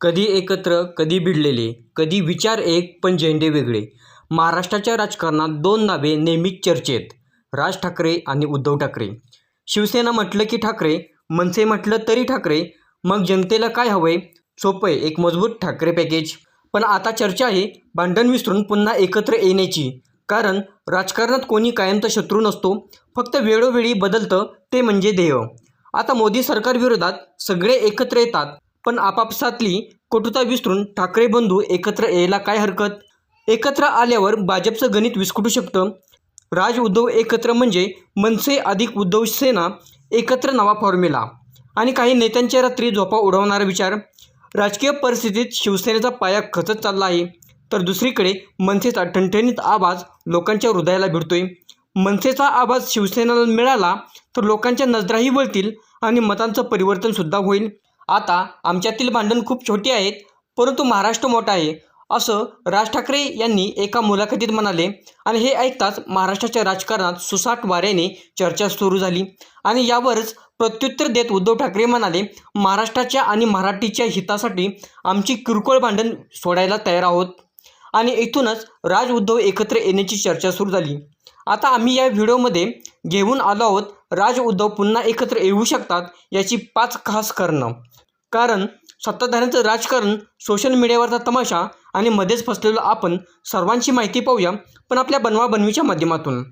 कधी एकत्र कधी भिडलेले कधी विचार एक पण झेंडे वेगळे. महाराष्ट्राच्या राजकारणात दोन नावे नेहमीच चर्चेत. राज ठाकरे आणि उद्धव ठाकरे. शिवसेना म्हटलं की ठाकरे मनसे म्हटलं तरी ठाकरे. मग जनतेला काय हवंय? सोपं आहे एक मजबूत ठाकरे पॅकेज. पण आता चर्चा आहे भांडण विसरून पुन्हा एकत्र येण्याची. कारण राजकारणात कोणी कायमचा शत्रू नसतो फक्त वेळोवेळी बदलतं ते म्हणजे ध्येय. आता मोदी सरकारविरोधात सगळे एकत्र येतात पण आपापसातली कटुता विसरून ठाकरे बंधू एकत्र यायला काय हरकत? एकत्र आल्यावर भाजपचं गणित विस्कुटू शकतं? राज उद्धव एकत्र म्हणजे मनसे अधिक उद्धव सेना एकत्र नवा फॉर्म्युला आणि काही नेत्यांच्या रात्री झोपा उडवणारा विचार. राजकीय परिस्थितीत शिवसेनेचा पाया खचत चालला आहे. तर दुसरीकडे मनसेचा ठणठणीत आवाज लोकांच्या हृदयाला भिडतोय. मनसेचा आवाज शिवसेनेला मिळाला तर लोकांच्या नजराही वळतील आणि मतांचं परिवर्तनसुद्धा होईल. आता आमच्यातील भांडण खूप छोटी आहेत परंतु महाराष्ट्र मोठा आहे असं राज ठाकरे यांनी एका मुलाखतीत म्हणाले. आणि हे ऐकताच महाराष्ट्राच्या राजकारणात सुसाट वाऱ्याने चर्चा सुरू झाली. आणि यावरच प्रत्युत्तर देत उद्धव ठाकरे म्हणाले महाराष्ट्राच्या आणि मराठीच्या हितासाठी आमची किरकोळ भांडण सोडायला तयार आहोत. आणि इथूनच राज उद्धव एकत्र येण्याची चर्चा सुरू झाली. आता आम्ही या व्हिडिओमध्ये घेऊन आलो आहोत राज उद्धव पुन्हा एकत्र येऊ शकतात याची पाच खास करणं. कारण सत्ताधाऱ्यांचं राजकारण सोशल मीडियावरचा तमाशा आणि मध्येच फसलेलो आपण सर्वांची माहिती पाहूया पण आपल्या बनवाबनवीच्या माध्यमातून.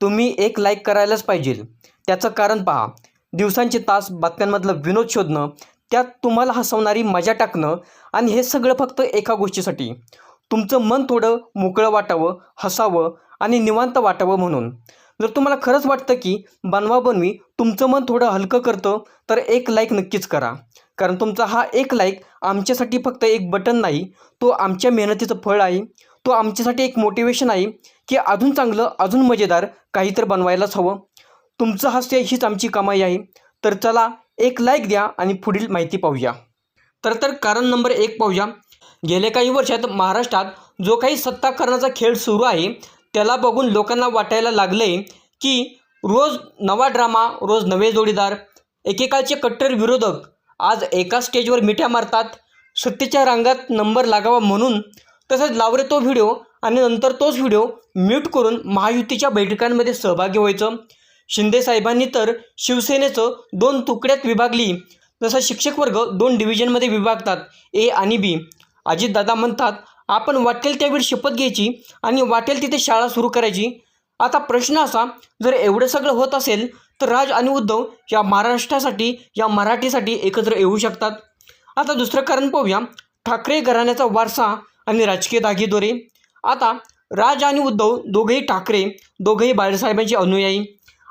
तुम्ही एक लाईक करायलाच पाहिजे. त्याचं कारण पहा दिवसांचे तास बातम्यांमधलं विनोद शोधणं त्यात तुम्हाला हसवणारी मजा टाकणं आणि हे सगळं फक्त एका गोष्टीसाठी. तुमचं मन थोडं मोकळं वाटावं हसावं आणि निवांत वाटावं म्हणून. जर तुम्हाला खरंच वाटतं की बनवा बनवी तुमचं मन थोडं हलकं करतं तर एक लाईक नक्कीच करा. कारण तुमचा हा एक लाईक आमच्यासाठी फक्त एक बटन नाही तो आमच्या मेहनतीचं फळ आहे. तो आमच्यासाठी एक मोटिवेशन आहे की अजून चांगलं अजून मजेदार काहीतरी बनवायलाच हवं. तुमचं हास्य हीच आमची कमाई आहे. तर चला एक लाईक द्या आणि पुढील माहिती पाहूया. तर तर कारण नंबर एक पाहूया. गेल्या काही वर्षात महाराष्ट्रात जो काही सत्ता करण्याचा खेळ सुरू आहे त्याला बघून लोकांना वाटायला लागलं आहे की रोज नवा ड्रामा रोज नवे जोडीदार एकेकाळचे कट्टर विरोधक आज एका स्टेजवर मिठ्या मारतात सत्तेच्या रांगात नंबर लागावा म्हणून. तसंच लावरे तो व्हिडिओ आणि नंतर तोच व्हिडिओ म्यूट करून महायुतीच्या बैठकांमध्ये सहभागी व्हायचं. शिंदेसाहेबांनी तर शिवसेनेचं दोन तुकड्यात विभागली जसं शिक्षक वर्ग दोन डिव्हिजनमध्ये विभागतात ए आणि बी. अजितदादा म्हणतात आपण वाटेल त्यावेळी शपथ घ्यायची आणि वाटेल तिथे शाळा सुरू करायची. आता प्रश्न असा जर एवढं सगळं होत असेल तर राज आणि उद्धव या महाराष्ट्रासाठी या मराठीसाठी एकत्र येऊ शकतात. आता दुसरं कारण पाहूया. ठाकरे घराण्याचा वारसा आणि राजकीय दागीदोरे. आता राज आणि उद्धव दोघेही ठाकरे दोघेही बाळासाहेबांचे अनुयायी.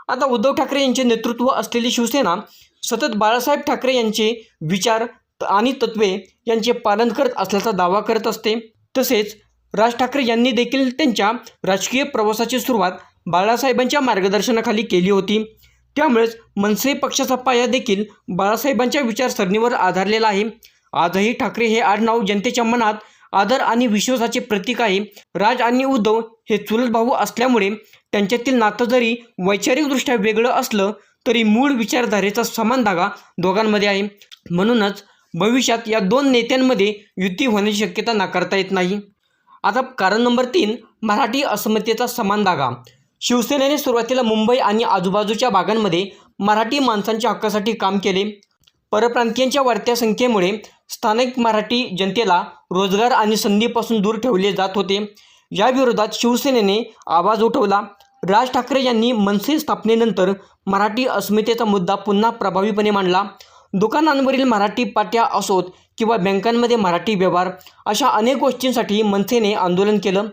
आता उद्धव ठाकरे यांचे नेतृत्व असलेली शिवसेना सतत बाळासाहेब ठाकरे यांचे विचार आणि तत्वे यांचे पालन करत असल्याचा दावा करत असते. तसेच राज ठाकरे यांनी देखील त्यांच्या राजकीय प्रवासाची सुरुवात बाळासाहेबांच्या मार्गदर्शनाखाली केली होती. त्यामुळेच मनसे पक्षाचा पाया देखील बाळासाहेबांच्या विचारसरणीवर आधारलेला आहे. आजही ठाकरे हे आडनाव जनतेच्या मनात आदर आणि विश्वासाचे प्रतीक आहे. राज आणि उद्धव हे चुलत भाऊ असल्यामुळे त्यांच्यातील नातं जरी वैचारिकदृष्ट्या वेगळं असलं तरी मूळ विचारधारेचा समान धागा दोघांमध्ये आहे. म्हणूनच भविष्यात या दोन नेत्यांमध्ये युती होण्याची शक्यता नाकारता येत नाही. आता कारण नंबर तीन मराठी अस्मितेचा समान धागा. शिवसेनेने सुरुवातीला मुंबई आणि आजूबाजूच्या भागांमध्ये मराठी माणसांच्या हक्कासाठी काम केले. परप्रांतीयांच्या वाढत्या संख्येमुळे स्थानिक मराठी जनतेला रोजगार आणि संधीपासून दूर ठेवले जात होते. या विरोधात शिवसेनेने आवाज उठवला. राज ठाकरे यांनी मनसे स्थापनेनंतर मराठी अस्मितेचा मुद्दा पुन्हा प्रभावीपणे मांडला. दुकानांवरील मराठी पाट्या असोत किंवा बँकांमध्ये मराठी व्यवहार अशा अनेक गोष्टींसाठी मनसेने आंदोलन केलं.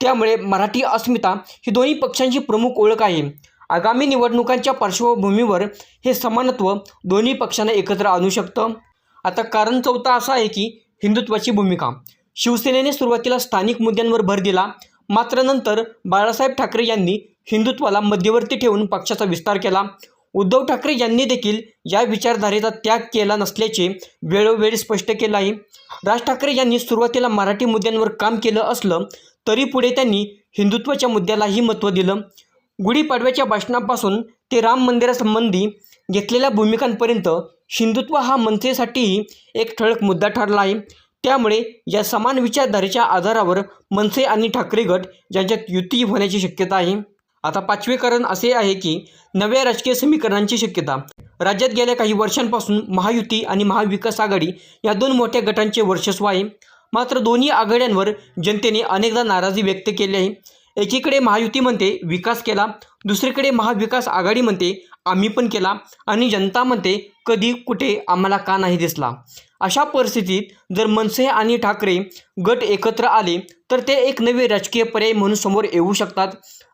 त्यामुळे मराठी अस्मिता ही दोन्ही पक्षांची प्रमुख ओळख आहे. आगामी निवडणुकांच्या पार्श्वभूमीवर हे समानत्व दोन्ही पक्षांना एकत्र आणू शकतं. आता कारण चौथा असं आहे की हिंदुत्वाची भूमिका. शिवसेनेने सुरुवातीला स्थानिक मुद्द्यांवर भर दिला. मात्र नंतर बाळासाहेब ठाकरे यांनी हिंदुत्वाला मध्यवर्ती ठेवून पक्षाचा विस्तार केला. उद्धव ठाकरे यांनी देखील या विचारधारेचा त्याग केला नसल्याचे वेळोवेळी स्पष्ट केलं आहे. राज ठाकरे यांनी सुरुवातीला मराठी मुद्द्यांवर काम केलं असलं तरी पुढे त्यांनी हिंदुत्वाच्या मुद्द्यालाही महत्त्व दिलं. गुढीपाडव्याच्या भाषणापासून ते राम मंदिरासंबंधी घेतलेल्या भूमिकांपर्यंत हिंदुत्व हा मनसेसाठीही एक ठळक मुद्दा ठरला आहे. त्यामुळे या समान विचारधारेच्या आधारावर मनसे आणि ठाकरे गट यांच्यात युती होण्याची शक्यता आहे. आता पाचवे कारण असे आहे की नव्या राजकीय समीकरणांची शक्यता. राज्यात गेल्या काही वर्षांपासून महायुती आणि महाविकास आघाडी या दोन मोठ्या गटांचे वर्चस्व आहे. मात्र दोन्ही आघाड्यांवर जनतेने अनेकदा नाराजी व्यक्त केली आहे. एकीकडे महायुती म्हणते विकास केला दुसरीकडे महाविकास आघाडी म्हणते आम्ही पण केला आणि जनता म्हणते कधी कुठे आम्हाला का नाही दिसला. अशा परिस्थितीत जर मनसे आणि ठाकरे गट एकत्र आले तर ते एक नवे राजकीय पर्याय म्हणून समोर येऊ शकतात.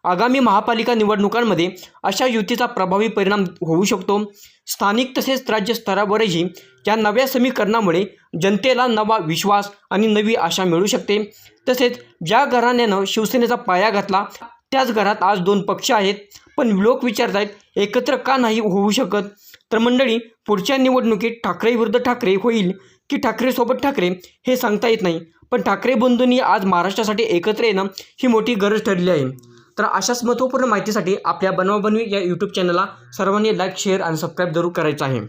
आगामी महापालिका निवडणुकांमध्ये अशा युतीचा प्रभावी परिणाम होऊ शकतो. स्थानिक तसेच राज्य स्तरावरही या नव्या समीकरणामुळे जनतेला नवा विश्वास आणि नवी आशा मिळू शकते. तसेच ज्या घराण्यानं शिवसेनेचा पाया घातला त्याच घरात आज दोन पक्ष आहेत. पण लोक विचारत आहेत एकत्र का नाही होऊ शकत? तर मंडळी पुढच्या निवडणुकीत ठाकरे विरुद्ध ठाकरे होईल की ठाकरेसोबत ठाकरे? हे सांगता येत नाही. पण ठाकरे बंधूंनी आज महाराष्ट्रासाठी एकत्र येणं ही मोठी गरज ठरली आहे. तर अशाच महत्त्वपूर्ण माहितीसाठी आपल्या बनवाबनवी या यूट्यूब चॅनलला सर्वांनी लाईक शेअर आणि सबस्क्राईब जरूर करायचं आहे.